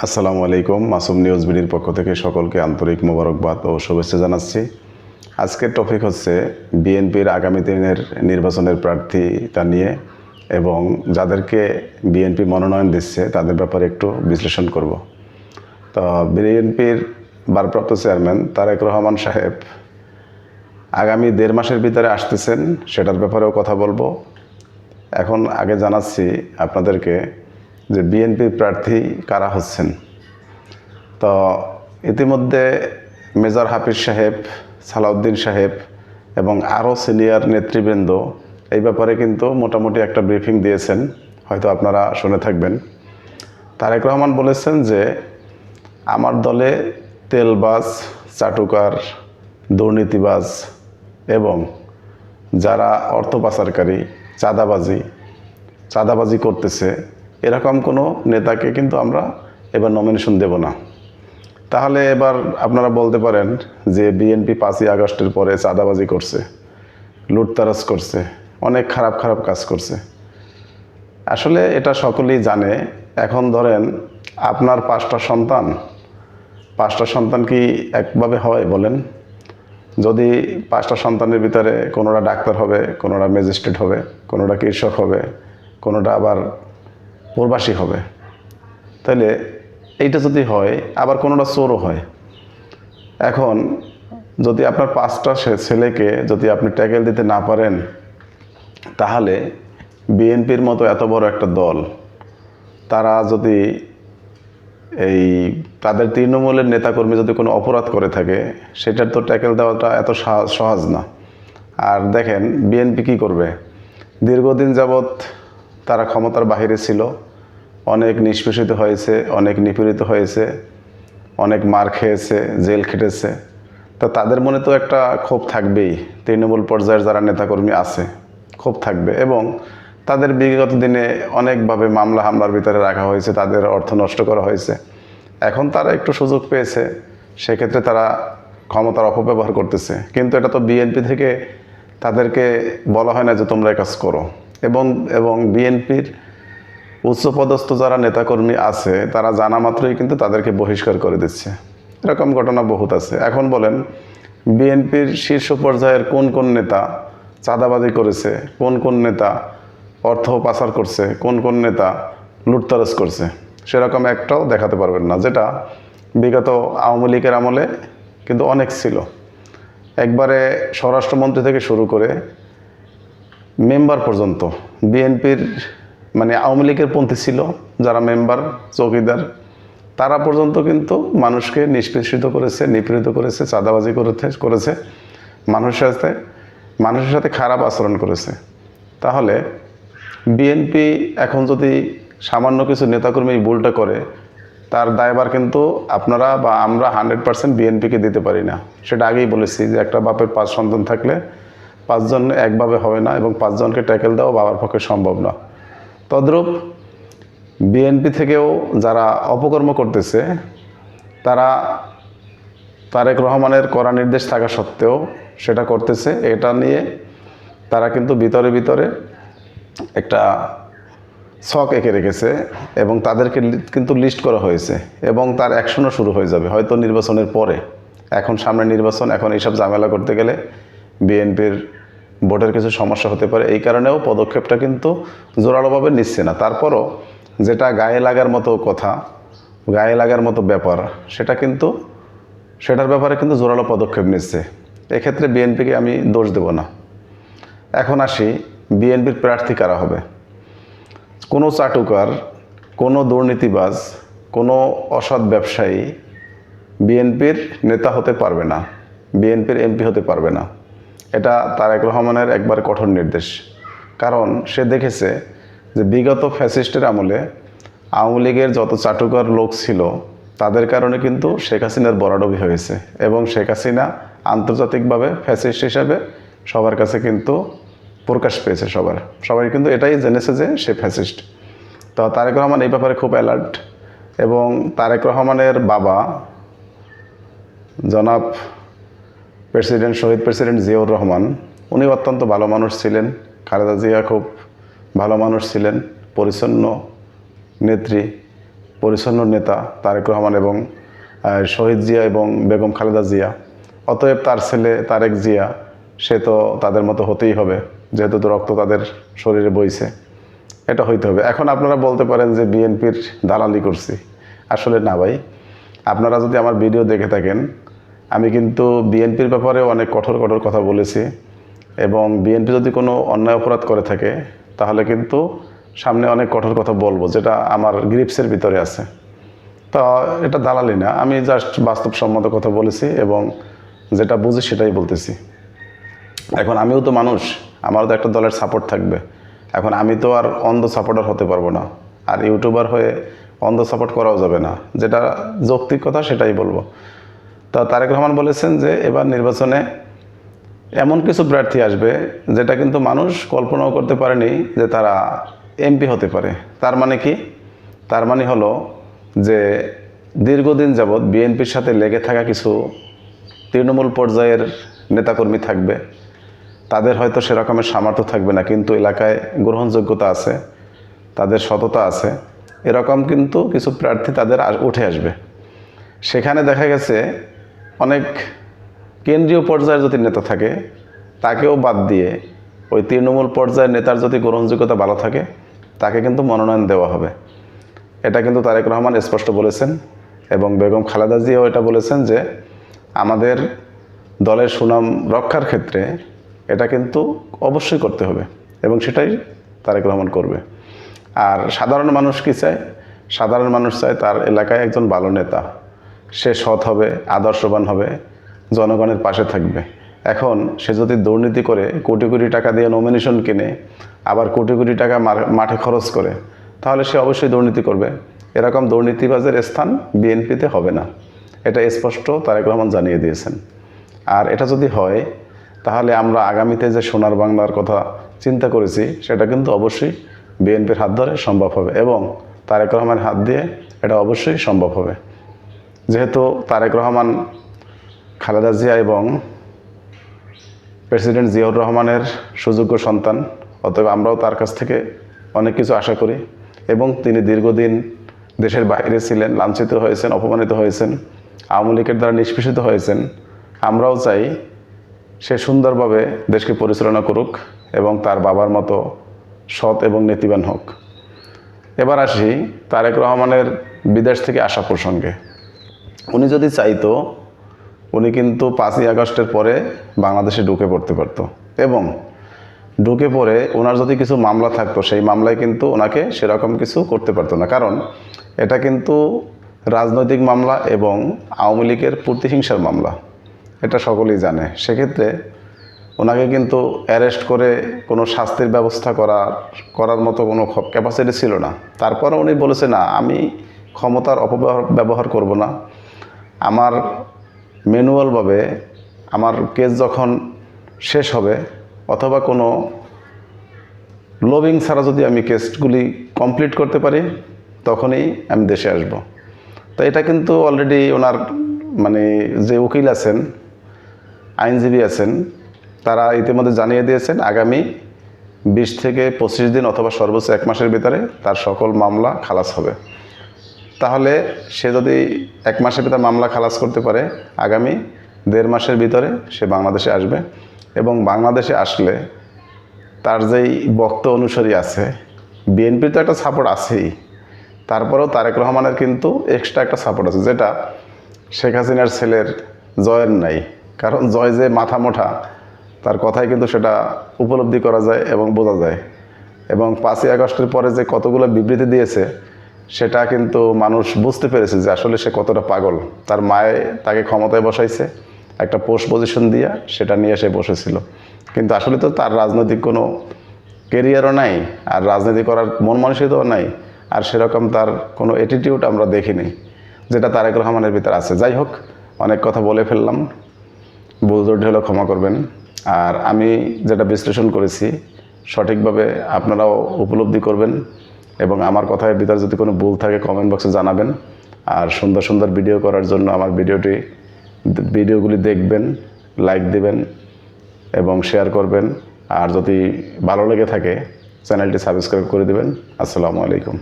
আসসালামু আলাইকুম, মাসুম নিউজ বিডির পক্ষ থেকে সকলকে আন্তরিক মোবারকবাদ ও শুভেচ্ছা জানাচ্ছি। আজকের টপিক হচ্ছে বিএনপির আগামী দিনের নির্বাচনের প্রার্থীতা নিয়ে এবং যাদেরকে বিএনপি মনোনয়ন দিচ্ছে তাদের ব্যাপারে একটু বিশ্লেষণ করব। তো বিএনপির ভারপ্রাপ্ত চেয়ারম্যান তারেক রহমান সাহেব আগামী দেড় মাসের ভিতরে আসতেছেন, সেটার ব্যাপারেও কথা বলব। এখন আগে জানাচ্ছি আপনাদেরকে যে বিএনপি প্রার্থী কারা হচ্ছেন। তো ইতিমধ্যে মেজর হাফিজ সাহেব, সালাউদ্দিন সাহেব এবং আরও সিনিয়র নেতৃবৃন্দ এই ব্যাপারে কিন্তু মোটামুটি একটা ব্রিফিং দিয়েছেন, হয়তো আপনারা শুনে থাকবেন। তারেক রহমান বলেছেন যে আমার দলে তেলবাজ, চাটুকার, দুর্নীতিবাজ এবং যারা অর্থ পাচারকারী, চাঁদাবাজি চাঁদাবাজি করতেছে এরকম কোনো নেতাকে কিন্তু আমরা এবার নমিনেশন দেব না। তাহলে এবার আপনারা বলতে পারেন যে বিএনপি পাঁচই আগস্টের পরে চাঁদাবাজি করছে, লুটতারাজ করছে, অনেক খারাপ খারাপ কাজ করছে। আসলে এটা সকলেই জানে। এখন ধরেন আপনার পাঁচটা সন্তান পাঁচটা সন্তান কি একভাবে হয় বলেন? যদি পাঁচটা সন্তানের ভিতরে কোনোটা ডাক্তার হবে, কোনোটা ম্যাজিস্ট্রেট হবে, কোনোটা কৃষক হবে, কোনোটা আবার প্রবাসী হবে। তাহলে এইটা যদি হয়, আবার কোনোটা চোরও হয়। এখন যদি আপনার পাঁচটা ছেলেকে যদি আপনি ট্যাকেল দিতে না পারেন, তাহলে বিএনপির মতো এত বড় একটা দল, তারা যদি এই তাদের তৃণমূলের নেতাকর্মী যদি কোনো অপরাধ করে থাকে, সেটার তো ট্যাকেল দেওয়াটা এত সহজ- না। আর দেখেন, বিএনপি কী করবে? দীর্ঘদিন যাবৎ তারা ক্ষমতার বাহিরে ছিল। অনেক নিষ্পেষিত হয়েছে, অনেক নিপীড়িত হয়েছে, অনেক মার খেয়েছে, জেল খেটেছে। তো তাদের মনে তো একটা ক্ষোভ থাকবেই, তৃণমূল পর্যায়ের যারা নেতাকর্মী আছে, ক্ষোভ থাকবে। এবং তাদের বিগত দিনে অনেকভাবে মামলা হামলার ভিতরে রাখা হয়েছে, তাদের অর্থ নষ্ট করা হয়েছে। এখন তারা একটু সুযোগ পেয়েছে, সেক্ষেত্রে তারা ক্ষমতার অপব্যবহার করতেছে। কিন্তু এটা তো বিএনপি থেকে তাদেরকে বলা হয় না যে তোমরা কাজ করো। এবং এবং বিএনপির উচ্চপদস্থ যারা নেতাকর্মী আছে, তারা জানা মাত্রই কিন্তু তাদেরকে বহিষ্কার করে দিচ্ছে। এরকম ঘটনা বহুত আছে। এখন বলেন, বিএনপির শীর্ষ পর্যায়ের কোন কোন নেতা চাঁদাবাজি করেছে, কোন কোন নেতা অর্থ পাচার করছে, কোন কোন নেতা লুটতরাজ করছে, সেরকম একটাও দেখাতে পারবেন না, যেটা বিগত আওয়ামী লীগের আমলে কিন্তু অনেক ছিল। একবারে স্বরাষ্ট্রমন্ত্রী থেকে শুরু করে মেম্বার পর্যন্ত। বিএনপির মানে আওয়ামী লীগের পন্থী ছিল যারা মেম্বার, চৌকিদার, তারা পর্যন্ত কিন্তু মানুষকে নিষ্পেষিত করেছে, নিপীড়িত করেছে, চাঁদাবাজি করেছে করেছে, মানুষের সাথে মানুষের সাথে খারাপ আচরণ করেছে। তাহলে বিএনপি এখন যদি সামান্য কিছু নেতাকর্মী ভুলটা করে, তার দায়ভার কিন্তু আপনারা বা আমরা হান্ড্রেড পার্সেন্ট বিএনপিকে দিতে পারি না। সেটা আগেই বলেছি যে একটা বাপের পাঁচ সন্তান থাকলে পাঁচজন একভাবে হবে না এবং পাঁচজনকে ট্যাকেল দেওয়া বাবার পক্ষে সম্ভব না। তদ্রূপ বিএনপি থেকেও যারা অপকর্ম করতেছে, তারা তারেক রহমানের করা নির্দেশ থাকা সত্ত্বেও সেটা করতেছে। এটা নিয়ে তারা কিন্তু ভিতরে ভিতরে একটা ছক এঁকে রেখেছে এবং তাদেরকে কিন্তু লিস্ট করা হয়েছে এবং তার অ্যাকশনও শুরু হয়ে যাবে হয়তো নির্বাচনের পরে। এখন সামনে নির্বাচন, এখন এইসব ঝামেলা করতে গেলে বিএনপির ভোটের কিছু সমস্যা হতে পারে। এই কারণেও পদক্ষেপটা কিন্তু জোরালোভাবে নিচ্ছে না। তারপরও যেটা গায়ে লাগার মতো কথা, গায়ে লাগার মতো ব্যাপার, সেটা কিন্তু, সেটার ব্যাপারে কিন্তু জোরালো পদক্ষেপ নিচ্ছে। এক্ষেত্রে বিএনপিকে আমি দোষ দেব না। এখন আসি বিএনপির প্রার্থী কারা হবে। কোনো চাটুকার, কোনো দুর্নীতিবাজ, কোনো অসৎ ব্যবসায়ী বিএনপির নেতা হতে পারবে না, বিএনপির এমপি হতে পারবে না। এটা তারেক রহমানের একবার কঠোর নির্দেশ। কারণ সে দেখেছে যে বিগত ফ্যাসিস্টের আমলে আওয়ামী লীগের যত চাটুকার লোক ছিল, তাদের কারণে কিন্তু শেখ হাসিনার বরাডবি হয়েছে এবং শেখ হাসিনা আন্তর্জাতিকভাবে ফ্যাসিস্ট হিসাবে সবার কাছে কিন্তু প্রকাশ পেয়েছে সবার। সবাই কিন্তু এটাই জেনেছে যে সে ফ্যাসিস্ট। তো তারেক রহমান এই ব্যাপারে খুব অ্যালার্ট এবং তারেক রহমানের বাবা জনাব প্রেসিডেন্ট শহীদ প্রেসিডেন্ট জিয়াউর রহমান, উনি অত্যন্ত ভালো মানুষ ছিলেন। খালেদা জিয়া খুব ভালো মানুষ ছিলেন। পরিচ্ছন্ন নেত্রী, পরিচ্ছন্ন নেতা তারেক রহমান এবং শহীদ জিয়া এবং বেগম খালেদা জিয়া। অতএব তার ছেলে তারেক জিয়া, সে তো তাদের মতো হতেই হবে, যেহেতু তো রক্ত তাদের শরীরে বইছে। এটা হইতে হবে। এখন আপনারা বলতে পারেন যে বিএনপির দালালি করছি। আসলে না ভাই। আপনারা যদি আমার ভিডিও দেখে থাকেন আমি কিন্তু বিএনপির ব্যাপারে অনেক কঠোর কঠোর কথা বলেছি এবং বিএনপি যদি কোনো অন্যায় অপরাধ করে থাকে, তাহলে কিন্তু সামনে অনেক কঠোর কথা বলব, যেটা আমার গ্রিপসের ভিতরে আছে। তা এটা দালালি না, আমি জাস্ট বাস্তবসম্মত কথা বলেছি এবং যেটা বুঝি সেটাই বলতেছি। এখন আমিও তো মানুষ, আমারও তো একটা দলের সাপোর্ট থাকবে। এখন আমি তো আর অন্ধ সাপোর্টার হতে পারব না, আর ইউটিউবার হয়ে অন্ধ সাপোর্ট করাও যাবে না, যেটা যৌক্তিক কথা সেটাই বলব। তা তারেক রহমান বলেছেন যে এবার নির্বাচনে এমন কিছু প্রার্থী আসবে যেটা কিন্তু মানুষ কল্পনাও করতে পারেনি যে তারা এমপি হতে পারে। তার মানে কি? তার মানে হলো যে দীর্ঘদিন যাবৎ বিএনপির সাথে লেগে থাকা কিছু তৃণমূল পর্যায়ের নেতাকর্মী থাকবে। তাদের হয়তো সেরকমের সামর্থ্য থাকবে না, কিন্তু এলাকায় গ্রহণযোগ্যতা আছে, তাদের সততা আছে, এরকম কিন্তু কিছু প্রার্থী তাদের উঠে আসবে। সেখানে দেখা গেছে অনেক কেন্দ্রীয় পর্যায়ের যদি নেতা থাকে, তাকেও বাদ দিয়ে ওই তৃণমূল পর্যায়ের নেতার যদি গ্রহণযোগ্যতা ভালো থাকে, তাকে কিন্তু মনোনয়ন দেওয়া হবে। এটা কিন্তু তারেক রহমান স্পষ্ট বলেছেন এবং বেগম খালেদা জিয়াও এটা বলেছেন যে, আমাদের দলের সুনাম রক্ষার ক্ষেত্রে এটা কিন্তু অবশ্যই করতে হবে এবং সেটাই তারেক রহমান করবে। আর সাধারণ মানুষ কি চায়? সাধারণ মানুষ চায় তার এলাকায় একজন ভালো নেতা। সে সৎ হবে, আদর্শবান হবে, জনগণের পাশে থাকবে। এখন সে যদি দুর্নীতি করে, কোটি কোটি টাকা দিয়ে নমিনেশন কিনে, আবার কোটি কোটি টাকা মাঠে খরচ করে, তাহলে সে অবশ্যই দুর্নীতি করবে। এরকম দুর্নীতিবাজের স্থান বিএনপিতে হবে না। এটা স্পষ্ট তারেক রহমান জানিয়ে দিয়েছেন। আর এটা যদি হয়, তাহলে আমরা আগামীতে যে সোনার বাংলার কথা চিন্তা করেছি, সেটা কিন্তু অবশ্যই বিএনপির হাত ধরে সম্ভব হবে এবং তারেক রহমানের হাত দিয়ে এটা অবশ্যই সম্ভব হবে। যেহেতু তারেক রহমান, খালেদা জিয়া এবং প্রেসিডেন্ট জিয়াউর রহমানের সুযোগ্য সন্তান, অতএব আমরাও তার কাছ থেকে অনেক কিছু আশা করি এবং তিনি দীর্ঘদিন দেশের বাইরে ছিলেন, লাঞ্ছিত হয়েছেন, অপমানিত হয়েছেন, আওয়ামী লীগের দ্বারা নিষ্পেষিত হয়েছেন। আমরাও চাই সে সুন্দরভাবে দেশকে পরিচালনা করুক এবং তার বাবার মতো সৎ এবং নীতিবান হোক। এবার আসি তারেক রহমানের বিদেশ থেকে আসা প্রসঙ্গে। উনি যদি চাইতো, উনি কিন্তু পাঁচই আগস্টের পরে বাংলাদেশে ঢুকে পড়তে পারতো। এবং ঢুকে পড়ে ওনার যদি কিছু মামলা থাকতো, সেই মামলায় কিন্তু ওনাকে সেরকম কিছু করতে পারতো না। কারণ এটা কিন্তু রাজনৈতিক মামলা এবং আওয়ামী লীগের প্রতিহিংসার মামলা। এটা সকলেই জানে। সেক্ষেত্রে ওনাকে কিন্তু অ্যারেস্ট করে কোনো শাস্তির ব্যবস্থা করার করার মতো কোনো ক্যাপাসিটি ছিল না। তারপরে উনি বলেছে, না, আমি ক্ষমতার অপব্যবহার, ব্যবহার করব না। আমার ম্যানুয়ালভাবে আমার কেস যখন শেষ হবে অথবা কোনো লোভিং ছাড়া যদি আমি কেসগুলি কমপ্লিট করতে পারি, তখনই আমি দেশে আসব। তো এটা কিন্তু অলরেডি ওনার মানে যে উকিল আছেন, আইনজীবী আছেন, তারা ইতিমধ্যে জানিয়ে দিয়েছেন আগামী বিশ থেকে পঁচিশ দিন অথবা সর্বোচ্চ এক মাসের ভিতরে তার সকল মামলা খালাস হবে। তাহলে সে যদি এক মাসের ভিতরে মামলা খালাস করতে পারে, আগামী দেড় মাসের ভিতরে সে বাংলাদেশে আসবে এবং বাংলাদেশে আসলে তার যেই বক্ত অনুসারী আছে, বিএনপির তো একটা সাপোর্ট আছেই, তারপরেও তারেক রহমানের কিন্তু এক্সট্রা একটা সাপোর্ট আছে, যেটা শেখ হাসিনার ছেলের জয়ের নাই, কারণ জয় যে মাথা মোটা, তার কথাই কিন্তু সেটা উপলব্ধি করা যায় এবং বোঝা যায় এবং পাঁচই আগস্টের পরে যে কতগুলো বিবৃতি দিয়েছে সেটা কিন্তু মানুষ বুঝতে পেরেছে যে আসলে সে কতটা পাগল। তার মায়ে তাকে ক্ষমতায় বসাইছে, একটা পোস্ট পজিশন দিয়া সেটা নিয়ে সে বসেছিল। কিন্তু আসলে তো তার রাজনৈতিক কোনো কেরিয়ারও নাই, আর রাজনীতি করার মন মানসিকতাও নাই, আর সেরকম তার কোনো অ্যাটিটিউড আমরা দেখিনি, যেটা তারেক রহমানের ভিতরে আছে। যাই হোক, অনেক কথা বলে ফেললাম। ত্রুটি হলে ক্ষমা করবেন। আর আমি যেটা বিশ্লেষণ করেছি, সঠিকভাবে আপনারাও উপলব্ধি করবেন। এবং আমার কথায় ভিতরে যদি কোনো ভুল থাকে কমেন্ট বক্সে জানাবেন। আর সুন্দর সুন্দর ভিডিও করার জন্য আমার ভিডিওটি ভিডিওগুলি দেখবেন লাইক দিবেন এবং শেয়ার করবেন। আর যদি ভালো লেগে থাকে চ্যানেলটি সাবস্ক্রাইব করে দেবেন। আসসালামু আলাইকুম।